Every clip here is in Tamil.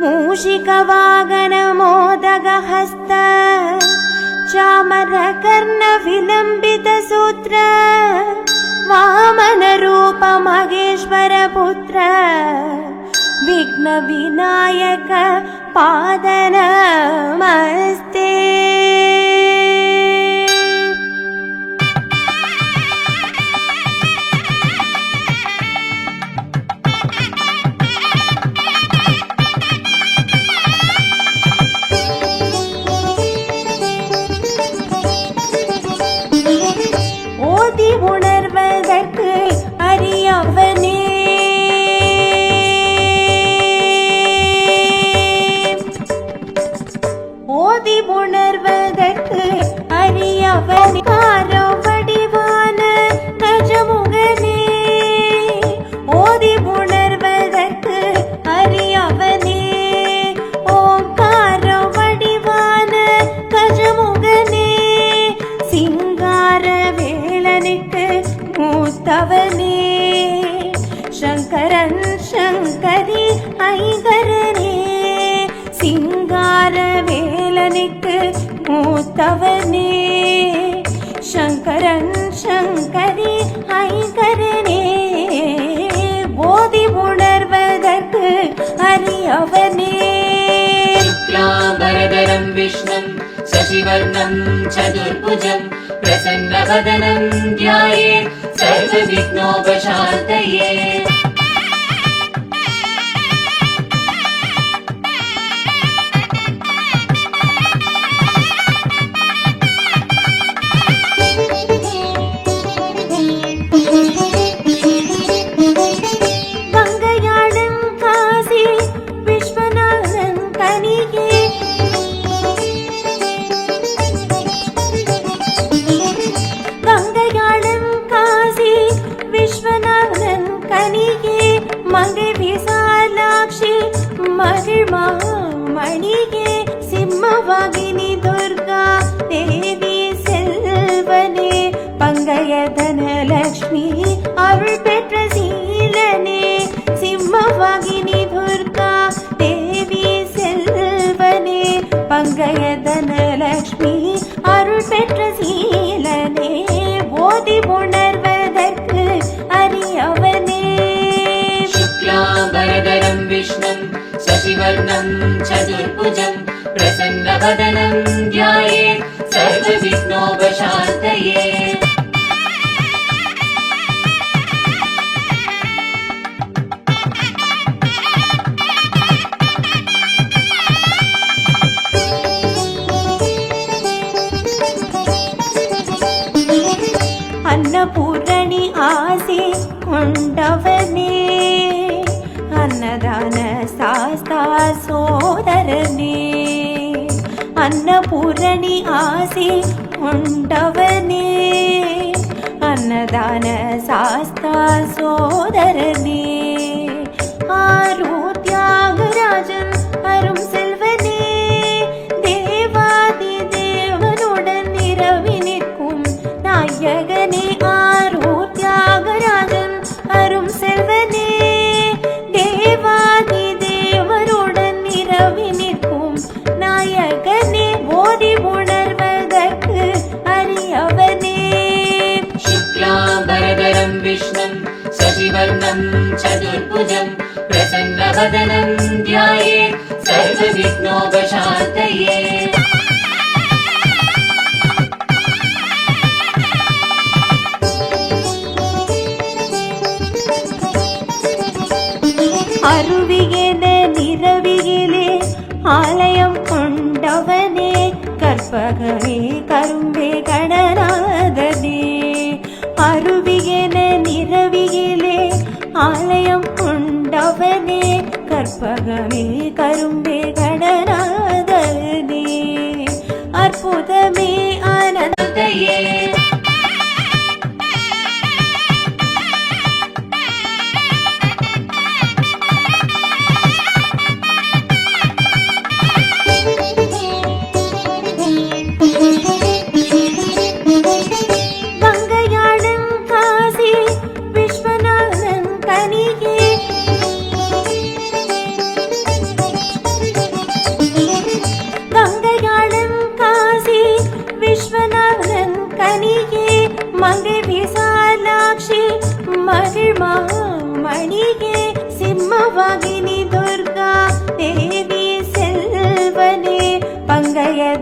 मूषिकवागनमोदगहस्त चामरकर्णविलम्बितसूत्र वामनरूपमहेश्वरपुत्र विघ्नविनायक पादनमस्ते ஓதி உணர்வதற்கு அறியவன். காரோ வடிவான நஜமுகனே ஓதி உணர்வதற்கு அறியவனே. ஓங்கார வடிவான கஜமுகனே. சிங்கார வேளனுக்கு மூத்தவனே. சங்கரன் சங்கரி ஐங்கரனே சிங்கார தவனே சங்கரன் சங்கரி ஐங்கரனே போதி உணர்வதற்கு அரியவனே பரதரம் விஷ்ணும் சசிவர்ணம் சதுர்புஜம் பிரசன்னவதனம் தியாயே சர்வ விக்னோபசாந்தயே साक्षि मणि वा मणे सिंह भगिनि दुर्गा चतुर्भुजं प्रसन्नवदनं ध्यायेत् सर्वविघ्नोपशान्तये அன்னபூரணி ஆசை கொண்டவனே அன்னதான சாஸ்தா சோதரனே அன்னபூரணி ஆசி உண்டவனே. அன்னதான சாஸ்தா சோதரனே. विष्णुं सशिवर्णं चतुर्भुजं प्रसन्नवदनं ध्याये सर्वविघ्नोपशान्तये அருவியென நிறவியிலே ஆலயம் கொண்டவனே கற்பகவே கரும்பே கடனாதனே அருவியென கற்பகமே கரும்பே கடனாதனே அற்புதமே ஆனந்தையே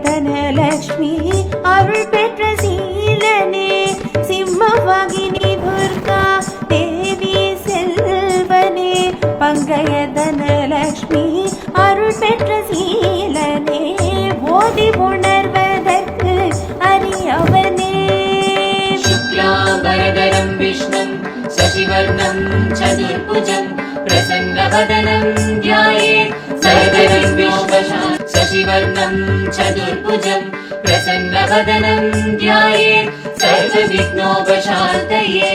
தனலக்ஷ்மி அருள் பெற்ற சீலனே சிம்மவாகினி துர்கா தேவி செல்வனே பங்கைய தனலக்ஷ்மி அருள் பெற்ற சீலனே போதி உணர்வதற்கு அறியவனே சுக்லாபரதரம் விஷ்ணும் சசிவர்ணம் சதுர்புஜம் பிரசன்னவதனம் தியாயே சரதரம் விஸ்வசாந்தி शशिवर्णं चतुर्भुजं प्रसन्नवदनं ध्यायेत् सर्वविघ्नोपशान्तये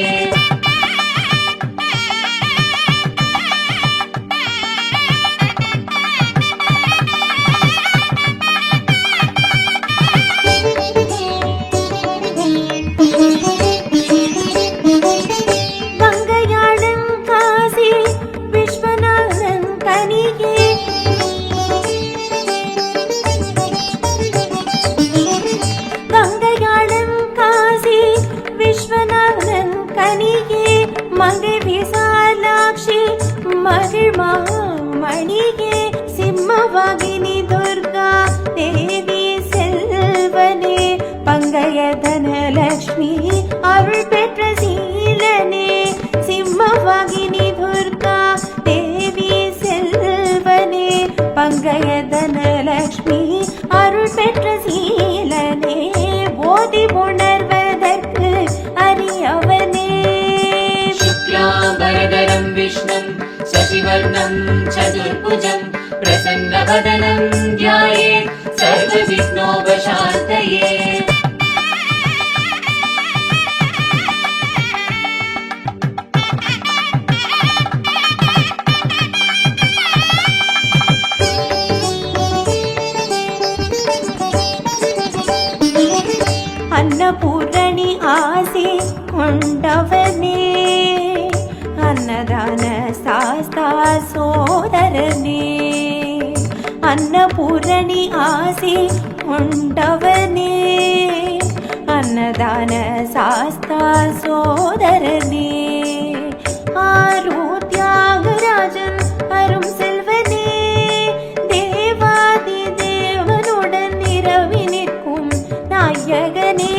மகள் மணியே சிம்மவாகினி துர்கா தேவி செல்வனே பங்கைய सुरभुजम् प्रसन्नवदनम् ध्यायेत् सर्वविघ्नोपशान्तये अन्नपूर्णि आसे कोण्डवने ஹஸ்தா சோதரனே. அன்னபூரணி ஆசி உண்டவனே. அன்னதான சாஸ்தா சோதரனே. ஆரூ தியாகராஜன் அரும் செல்வனே. தேவாதி தேவனுடன் இரவி நிற்கும் நாயகனே.